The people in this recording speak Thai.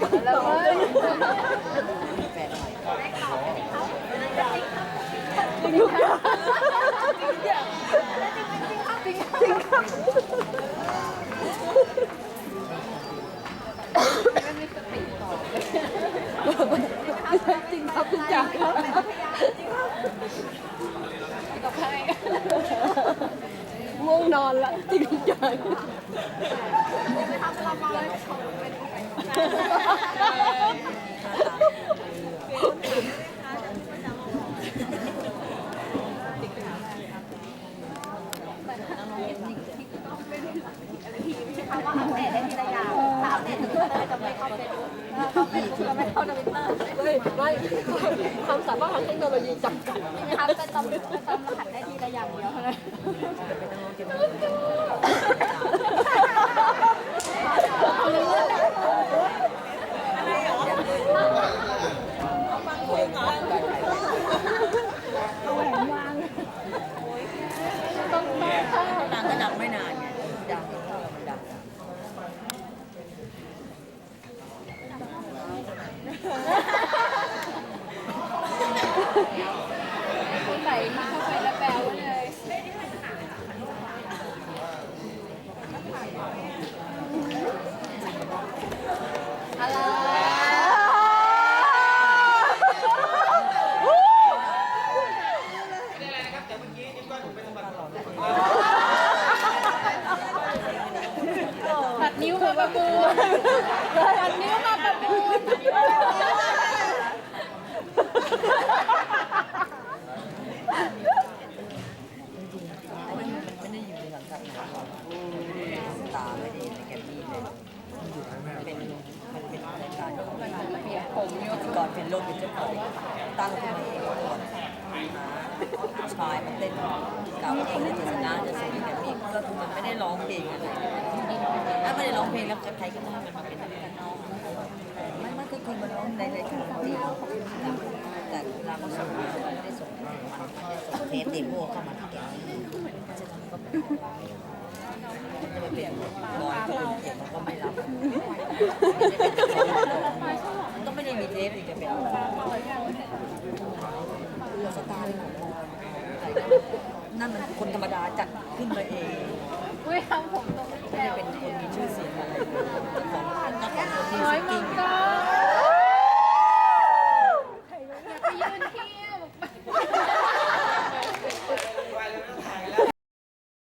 จริงเว้ยจริงคริงทุกอย่างครับกับใครง่วงนอนละจริงจัง ไม่ความสามารถทางเทคโนโลยีจำกัดนะครับเป็นตำเป็นตำรหัสได้ทีละอย่างเดียวเท่านั้น ดังก็ดังไม่นานไงดังเท่ามันดัง ใส่ มาเข้าไปแล้วแปลวเลยตัดนิ้วมาประมูลตัดนิ้วมาประมูล ไม่ไม่ได้อยู่ในสังกัดไหนหรอกตาไม่ได้ในแกรมมี่เลย เป็นมันเป็นรายการของเปลี่ยนผมอยู่พิธีกรเป็นโลกเป็นเจ้าของตั้งขึ้นมาเองก่อนหาชายมาเต้นกล่าวว่าคนเล่นจะชนะจะสูงแกรมมี่ก็คือมันไม่ได้ร้องเพลงอะไรถ้าไม่ได้ร้องเพลงแล้วใครก็ได้มันมาเป็นนักร้องไม่ไม่ก็คือมันร้องในรายการจริงแต่เวลาเขาส่งมาไม่ได้ส่งมันไม่ได้ส่งเทปเดโมเข้ามาที่แกรมมี่จะไปเปลี่ยน บอยก็เป็นเสียงมันก็ไม่รับมันก็ไม่ได้มีเทปอีกจะเป็นคือสไตล์ของผมนั่นมันคนธรรมดาจัดขึ้นมาเองเว้ยทำผมตรงนี้